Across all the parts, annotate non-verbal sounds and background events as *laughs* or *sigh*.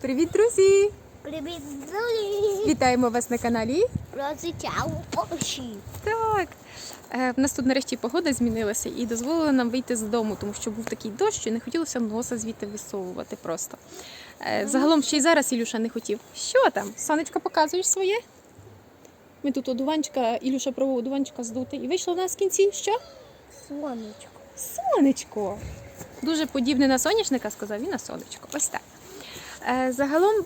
Привіт, друзі! Привіт, друзі! Вітаємо вас на каналі. Очі. Так. Е, В нас тут нарешті погода змінилася і дозволила нам вийти з дому, тому що був такий дощ, і не хотілося носа звідти висовувати просто. Е, Загалом ще й зараз Ілюша не хотів. Що там? Сонечко показуєш своє? Ми тут одуванчика, Ілюша пробував одуванчика здути. І вийшло в нас в кінці що? Сонечко. Сонечко. Дуже подібне на соняшника, сказав і на сонечко. Ось так. Е, загалом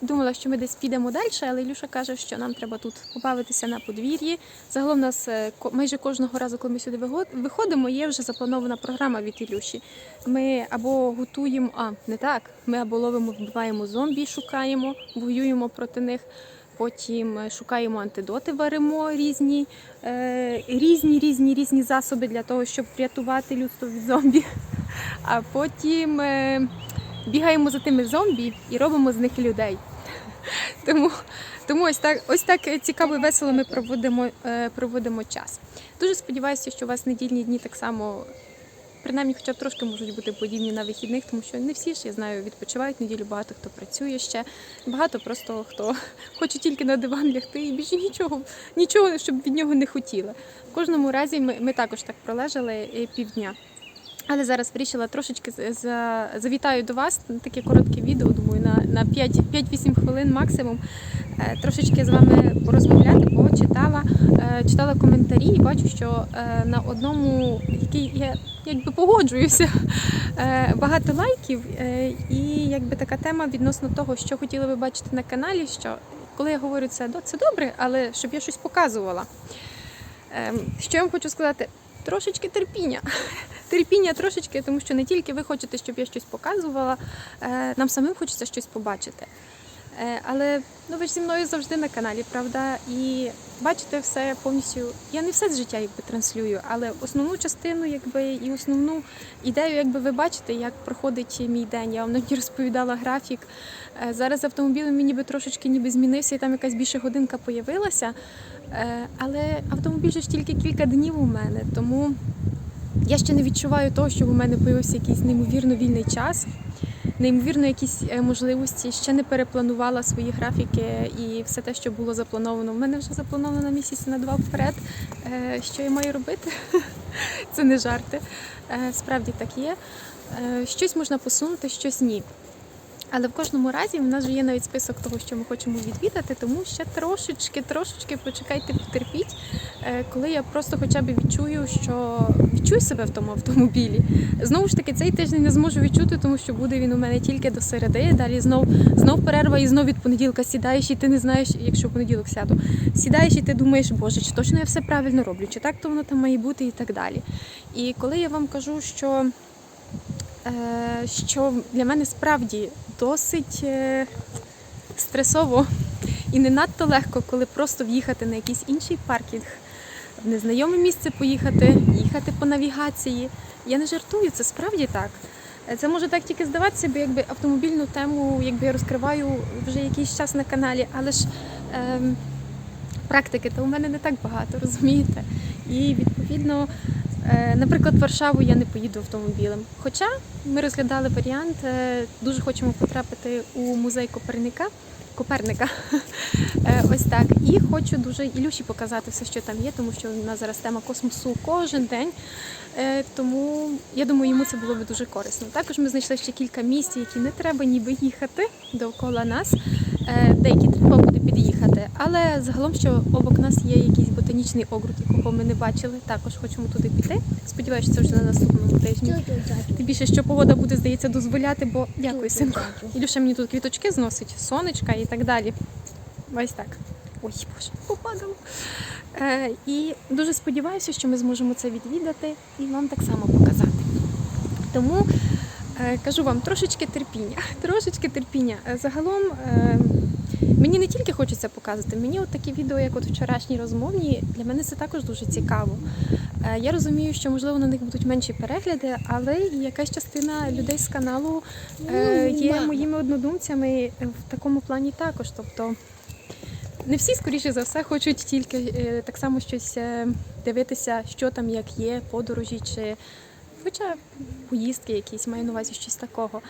думала, що ми десь підемо далі, але Ілюша каже, що нам треба тут побавитися на подвір'ї. Загалом у нас е, майже кожного разу, коли ми сюди виходимо, є вже запланована програма від Ілюші. Ми або готуємо, а не так. Ми або ловимо, вбиваємо зомбі, шукаємо, воюємо проти них. Потім е, шукаємо антидоти, варимо різні, різні, різні, різні засоби для того, щоб врятувати людство від зомбі. *laughs* А потім бігаємо за тими зомбі і робимо з них людей. Тому, тому ось так, ось так цікаво і весело ми проводимо, е, проводимо час. Дуже сподіваюся, що у вас недільні дні так само, принаймні, хоча б трошки можуть бути подібні на вихідних, тому що не всі ж я знаю, відпочивають неділю, багато хто працює ще, багато просто хто хоче тільки на диван лягти і більше нічого, нічого, щоб від нього не хотіли. В кожному разі ми, ми також так пролежали е, півдня. Але зараз вирішила трошечки завітаю до вас таке коротке відео, думаю, на, на 5 5-8 хвилин максимум. Е, Трошечки з вами порозмовляти, бо читала, е, читала коментарі і бачу, що е, на одному, який я якби погоджуюся, *laughs* багато лайків. І якби така тема відносно того, що хотіли ви бачити на каналі, що коли я говорю це, «Да, це добре, але щоб я щось показувала. Ем, Що я вам хочу сказати? Трошечки терпіння. *laughs* Терпіння трошечки, тому що не тільки ви хочете, щоб я щось показувала, е, нам самим хочеться щось побачити. Е, Але ну ви ж зі мною завжди на каналі, правда? І бачите все повністю. Я не все з життя якби транслюю, але основну частину, якби і основну ідею, якби ви бачите, як проходить мій день. Я вам навіть розповідала графік. Е, Зараз з автомобілем він ніби трошечки ніби змінився, і там якась більше годинка появилася. Е, Але автомобіль ж тільки кілька днів у мене, тому я ще не відчуваю того, що у мене появився якийсь неймовірно вільний час, неймовірно якісь е, можливості. Ще не перепланувала свої графіки і все те, що було заплановано. У мене вже заплановано місяць на два вперед. Е, Що я маю робити? *laughs* Це не жарти. Е, Справді так є. Щось можна посунути, щось ні. Але в кожному разі в нас вже є навіть список того, що ми хочемо відвідати, тому ще трошечки, трошечки почекайте, потерпіть, е, коли я просто хоча б відчую, що відчую себе в тому автомобілі. Знову ж таки, цей тиждень не зможу відчути, тому що буде він у мене тільки до середи. Далі знов, знов перерва і знов від понеділка сідаєш, і ти не знаєш, якщо в понеділок сяду. Сідаєш і ти думаєш, боже, чи точно я все правильно роблю, чи так то воно там має бути і так далі. І коли я вам кажу, що е, що для мене справді досить е, стресово і не надто легко, коли просто в'їхати на якийсь інший паркінг, в незнайоме місце поїхати, їхати по навігації. Я не жартую, це справді так. Е, Це може так тільки здаватися, бо якби автомобільну тему якби я розкриваю вже якийсь час на каналі, але ж ем, практики то у мене не так багато, *laughs* розумієте? І відповідно, наприклад, в Варшаву я не поїду автомобілем. Хоча ми розглядали варіант, е, дуже хочемо потрапити у музей Коперника. Коперника. Е, Ось так. І хочу дуже Ілюші показати все, що там є, тому що у нас зараз тема космосу кожен день. Е, Тому я думаю, йому це було б дуже корисно. Також ми знайшли ще кілька місць, які не треба ніби їхати довкола нас. Е, Деякі треба буде під'їхати. Але загалом, що обок нас є якийсь ботанічний огруд, якого ми не бачили. Також хочемо туди піти. Сподіваюся, це вже на наступному тижні. Тим більше, що погода буде, здається, дозволяти, бо дякую, синку. Ілюша мені тут квіточки зносить, сонечка і так далі. Ось так. Ой, боже, попадало. Е, і дуже сподіваюся, що ми зможемо це відвідати і вам так само показати. Тому е, кажу вам трошечки терпіння. *laughs* Трошечки терпіння. Е, Загалом е, мені не тільки хочеться показувати, мені от такі відео, як от вчорашні розмовні, для мене це також дуже цікаво. Е, Я розумію, що можливо на них будуть менші перегляди, але і якась частина людей з каналу е, Ну, є моїми однодумцями в такому плані також. Тобто не всі, скоріше за все, хочуть тільки е, так само щось дивитися, що там, як є, подорожі чи хоча поїздки якісь, маю на увазі щось такого.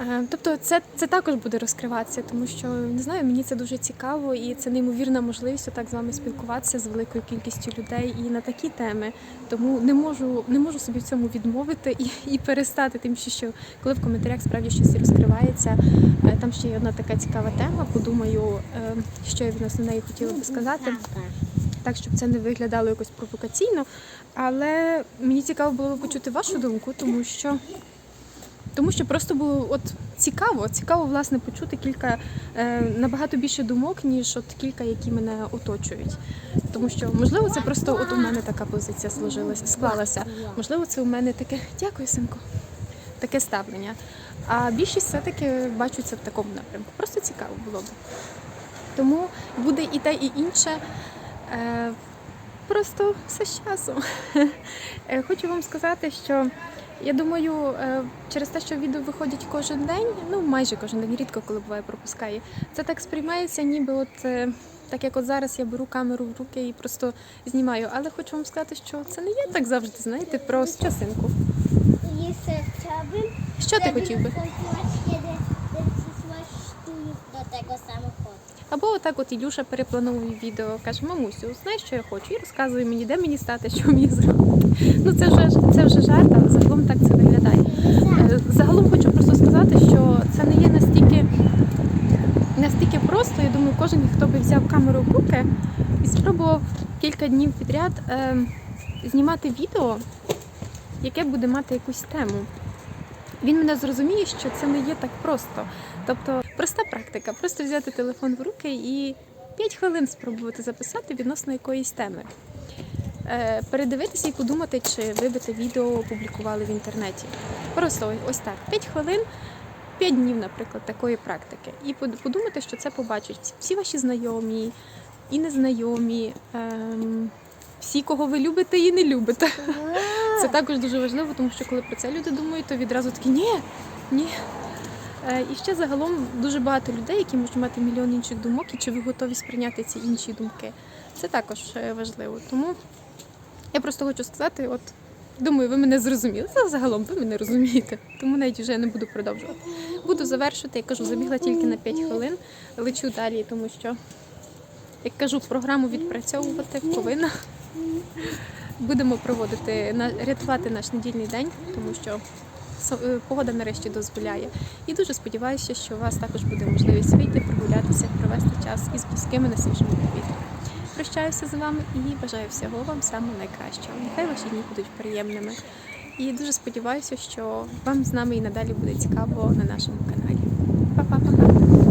Е, Тобто це, це також буде розкриватися, тому що не знаю, мені це дуже цікаво і це неймовірна можливість отак з вами спілкуватися з великою кількістю людей і на такі теми. Тому не можу, не можу собі в цьому відмовити і, і перестати. Тим більше, що коли в коментарях справді щось розкривається, е, там ще є одна така цікава тема. Подумаю, е, що я відносно неї хотіла би сказати так, щоб це не виглядало якось провокаційно. Але мені цікаво було почути вашу думку, тому що. Тому що просто було от цікаво, цікаво власне почути кілька е, набагато більше думок, ніж от кілька, які мене оточують. Тому що можливо це просто от у мене така позиція сложилася, склалася. Можливо, це у мене таке дякую, синку, таке ставлення. А більшість все-таки бачуться в такому напрямку. Просто цікаво було б. Тому буде і те, і інше. Е, Просто все з часом. *laughs* Е, Хочу вам сказати, що я думаю, е, через те, що відео виходять кожен день, ну майже кожен день, рідко коли буває пропускає, це так сприймається, ніби от е, так як от зараз я беру камеру в руки і просто знімаю. Але хочу вам сказати, що це не є так завжди, знаєте, просто часинку. Що ти хотів би? Tego samochodu. Або отак от Ілюша переплановує відео, каже, мамусю, знаєш, що я хочу? І розказує мені, де мені стати, що мені зробити. Ну це вже це вже жарт, але загалом так це виглядає. Е, Загалом хочу просто сказати, що це не є настільки, настільки просто. Я думаю, кожен, хто би взяв камеру в руки і спробував кілька днів підряд е, знімати відео, яке буде мати якусь тему. Він мене зрозуміє, що це не є так просто. Тобто проста практика, просто взяти телефон в руки і 5 хвилин спробувати записати відносно якоїсь теми. Е, передивитися і подумати, чи ви би це відео опублікували в інтернеті. Просто ось так, 5 хвилин, 5 днів, наприклад, такої практики. І подумати, що це побачать всі ваші знайомі і незнайомі, ем, всі, кого ви любите і не любите. Це також дуже важливо, тому що коли про це люди думають, то відразу такі ні, ні. Е, І ще загалом дуже багато людей, які можуть мати мільйон інших думок, і чи ви готові сприйняти ці інші думки. Це також е, важливо. Тому я просто хочу сказати, от думаю, ви мене зрозуміли. Це загалом ви мене розумієте. Тому навіть вже не буду продовжувати. Буду завершувати, я кажу, забігла тільки на 5 хвилин, лечу далі, тому що, як кажу, програму відпрацьовувати повинна. Будемо проводити рятувати наш недільний день, тому що погода нарешті дозволяє. І дуже сподіваюся, що у вас також буде можливість вийти, прогулятися, провести час із близькими на свіжому повітрі. Прощаюся з вами і бажаю всього вам самого найкращого. Нехай ваші дні будуть приємними. І дуже сподіваюся, що вам з нами і надалі буде цікаво на нашому каналі. Па-па-па-па!